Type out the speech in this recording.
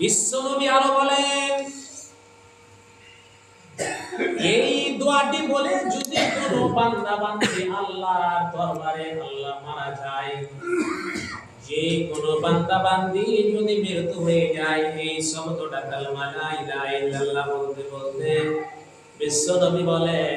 বিশ্বনবী আরও বলেন, এই দোয়াটি বলে যদি কোনো বান্দা বান্দি আল্লাহর দরবারে আল্লাহ মারা যায়, যে কোনো বান্দা বান্দি যদি মৃত্যু হয়ে যায়, এই শব্দটা কালমা লা ইলাহা ইল্লাল্লাহ বলতে বলতে বিশ্ব নবী বলেন